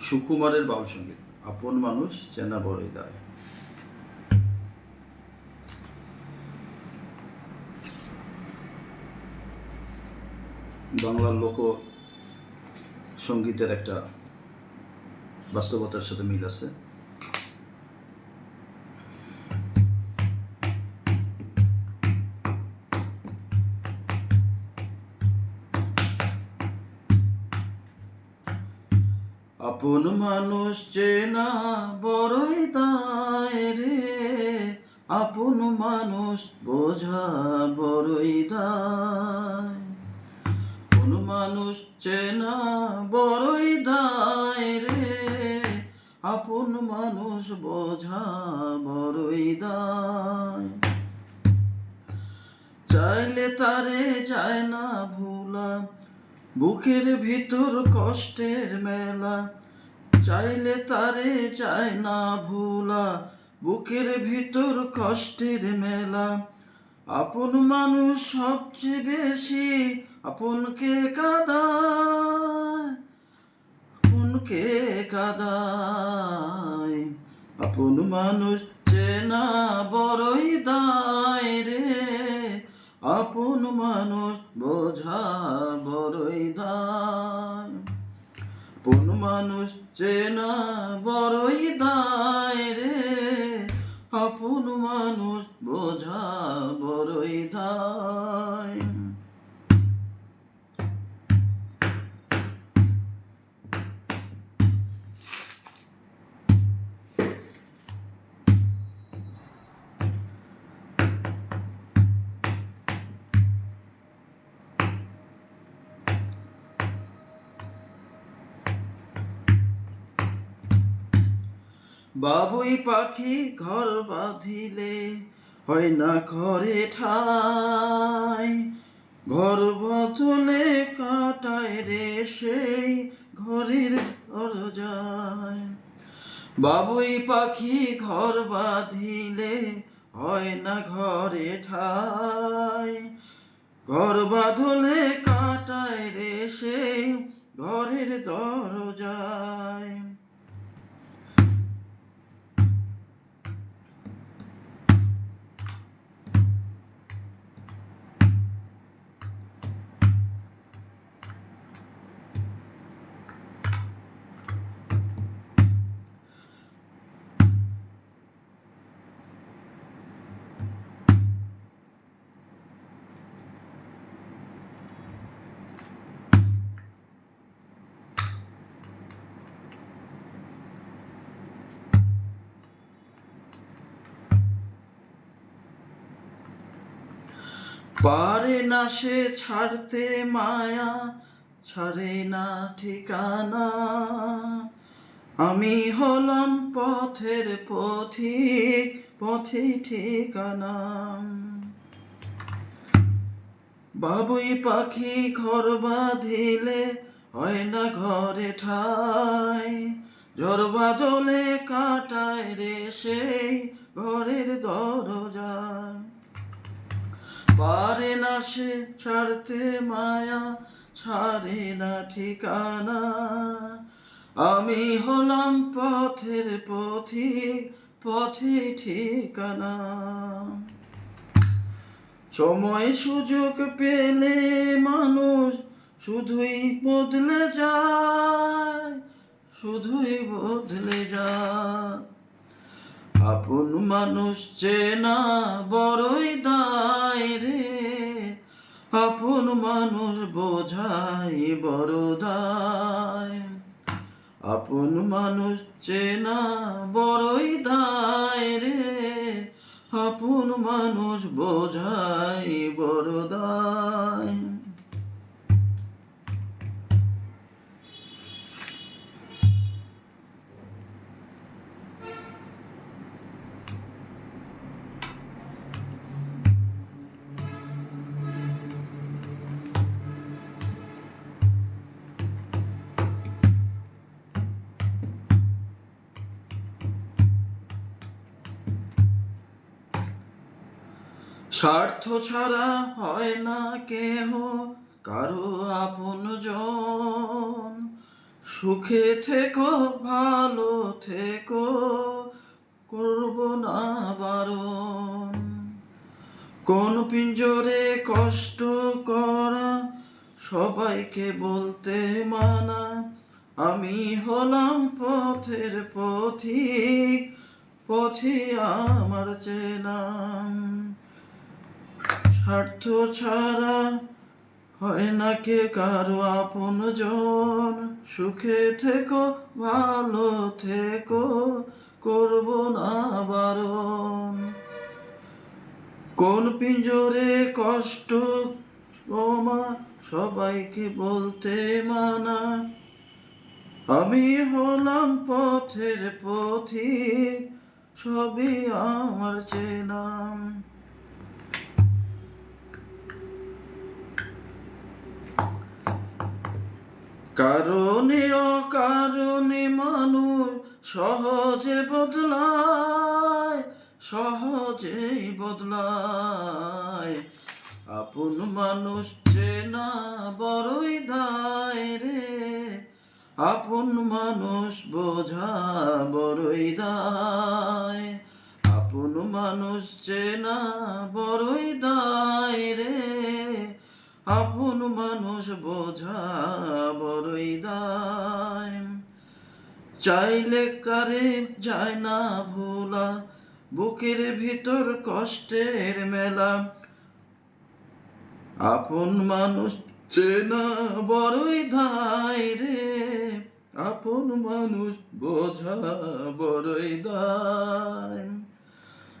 সুকুমারের বাউল সংগীত আপন মানুষ চেনা বড়ই দায়। বাংলার লোক সঙ্গীতের একটা বাস্তবতার সাথে মিল আছে। আপন মানুষ চেনা বড়ই দায় রে। আপন মানুষ বোঝা বড়ই দায়। কোন মানুষ চেনা বড়ই দায় রে। আপন মানুষ বোঝা বড়ই দায়। চাইলে তারে যায় না ভুলা বুকের ভিতর কষ্টের মেলা, চাইলে তারে যায় না ভুলা। বুকের ভিতর কষ্টের মেলা, আপন মানুষ সবচেয়ে বেশি আপনকে কাদায় আপনকে কাদায়? আপন মানুষ চেনা বড়ই দায় রে। আপন মানুষ আপন মানুষ বোঝা বাবুই পাখি ঘর বাঁধিলে হয় না ঘরে ঠাই। ঘর বদলে কাটায় রে সেই ঘরের দরজায়। বাবুই পাখি ঘর বাঁধিলে হয় না ঘরে ঠাই। ঘর বাঁধলে কাটায় রে সেই ঘরের দরজায়। পারে না সে ছাড়তে মায়া, ছাড়ে না ঠিকানা। আমি হলাম পথের পথিক পথে ঠিকানা। বাবুই পাখি ঘর বাঁধিলে হয় না ঘরে ঠাই। ঝড় বাদলে কাটায় রে সেই ঘরের দরজা পারে সে ছাড়তে মায়া ছাড়ে না ঠিকানা। আমি হলাম পথের পথিক পথে ঠিকানা। সময় সুযোগ পেলে মানুষ শুধুই বদলে যায়, শুধুই বদলে যায়। আপন মানুষ চেনা বড়ই দায় রে। আপন মানুষ বোঝাই বড়দায় আপন মানুষ চেনা বড়ই দায় রে। আপন মানুষ বোঝাই বড় স্বার্থ ছাড়া হয় না কেহ, কারও আপন জন। সুখে থেকো, ভালো থেকো, করব না বারণ। কোন পিঞ্জরে কষ্ট করা, সবাইকে বলতে মানা, আমি হলাম পথের পথিক, পথে আমার চেনা। স্বার্থ ছাড়া হয় না কে কারও আপন জন। সুখে থেকো, ভালো থেকো, করব না বারণ। কোন পিঞ্জরে কষ্ট কমা সবাইকে বলতে মানা। আমি হলাম পথের পথিক সবই আমার চেনাম কারণে অকারণে মানুষ সহজে বদলায় সহজেই বদলায়। আপন মানুষ চেনা বড়ই দায় রে, আপন মানুষ বোঝা বড়ই দায়। আপন মানুষ চেনা বড়ই দায় রে আপন মানুষ বোঝা বড়ই দায়। চাইলে কারে যায় না ভোলা, বুকের ভিতর কষ্টের মেলা। আপন মানুষ চেনা বড়ই ধায় রে, আপন মানুষ বোঝা বড়ই দায়।